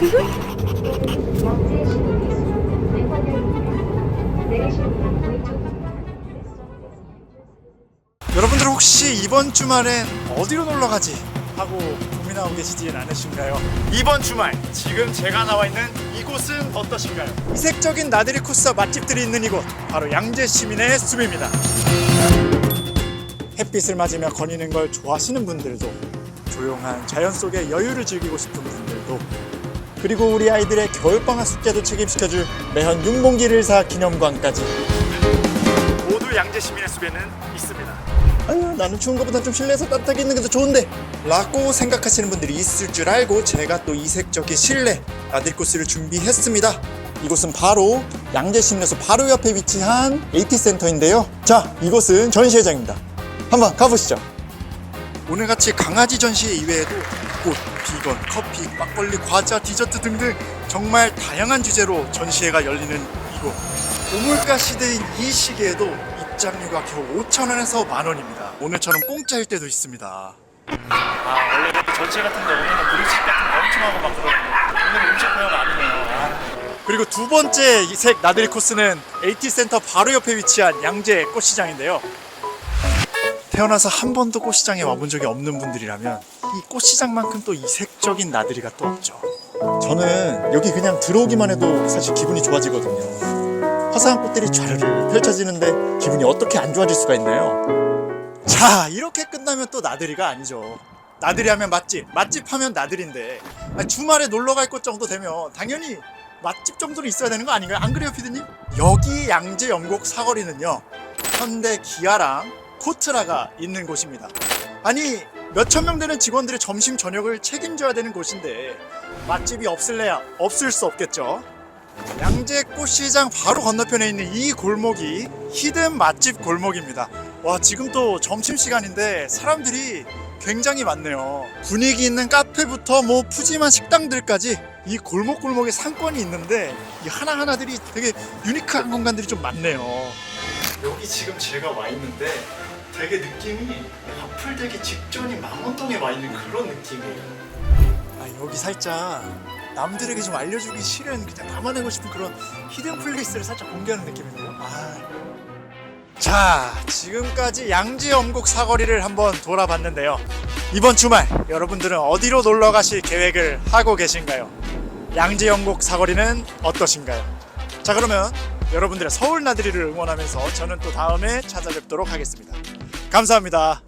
여러분들 혹시 이번 주말엔 어디로 놀러 가지 하고 고민하고 계시진 않으신가요? 이번 주말 지금 제가 나와 있는 이곳은 어떠신가요? 이색적인 나들이 코스와 맛집들이 있는 이곳 바로 양재 시민의 숲입니다. 햇빛을 맞으며 거니는 걸 좋아하시는 분들도 조용한 자연 속의 여유를 즐기고 싶은 분들도 그리고 우리 아이들의 겨울방학 숙제도 책임시켜줄 매현 윤봉길 사 기념관까지 모두 양재 시민의 숲에는 있습니다. 아유 나는 추운 것보다 좀 실내에서 따뜻하게 있는 게 더 좋은데 라고 생각하시는 분들이 있을 줄 알고 제가 또 이색적인 실내 나들 코스를 준비했습니다. 이곳은 바로 양재 시민에서 바로 옆에 위치한 AT센터인데요. 자 이곳은 전시회장입니다. 한번 가보시죠. 오늘같이 강아지 전시회 이외에도 꽃, 비건, 커피, 막걸리, 과자, 디저트 등등 정말 다양한 주제로 전시회가 열리는 이곳. 고물가 시대인 이 시기에도 입장료가 겨우 5,000원에서 만원입니다. 오늘처럼 공짜일 때도 있습니다. 아 원래 이렇게 전시회 같은 데 오면은 브리식 같은 거 엄청 하고 막 그러는데 오늘 음식 페어가 아니네요 아. 그리고 두 번째 이색 나들이 코스는 AT센터 바로 옆에 위치한 양재 꽃시장인데요. 태어나서 한 번도 꽃시장에 와본 적이 없는 분들이라면 이 꽃시장만큼 또 이색적인 나들이가 또 없죠. 저는 여기 그냥 들어오기만 해도 사실 기분이 좋아지거든요. 화사한 꽃들이 촤르르 펼쳐지는데 기분이 어떻게 안 좋아질 수가 있나요? 자, 이렇게 끝나면 또 나들이가 아니죠. 나들이 하면 맛집, 맛집 하면 나들인데 아니, 주말에 놀러 갈곳 정도 되면 당연히 맛집 정도는 있어야 되는 거 아닌가요? 안 그래요, 피디님? 여기 양재 영곡 사거리는요. 현대 기아랑 코트라가 있는 곳입니다. 아니 몇천 명 되는 직원들의 점심 저녁을 책임져야 되는 곳인데 맛집이 없을래야 없을 수 없겠죠. 양재 꽃시장 바로 건너편에 있는 이 골목이 히든 맛집 골목입니다. 와 지금 또 점심 시간인데 사람들이 굉장히 많네요. 분위기 있는 카페부터 뭐 푸짐한 식당들까지 이 골목 골목에 상권이 있는데 이 하나 하나들이 되게 유니크한 공간들이 좀 많네요. 여기 지금 제가 와 있는데 되게 느낌이 하플되기 직전인 망원동에 와 있는 그런 느낌이에요. 아 여기 살짝 남들에게 좀 알려주기 싫은 그냥 담아내고 싶은 그런 히든 플레이스를 살짝 공개하는 느낌인데요. 아. 자 지금까지 양지 엄곡 사거리를 한번 돌아봤는데요. 이번 주말 여러분들은 어디로 놀러 가실 계획을 하고 계신가요? 양지 엄곡 사거리는 어떠신가요? 자 그러면 여러분들의 서울 나들이를 응원하면서 저는 또 다음에 찾아뵙도록 하겠습니다. 감사합니다.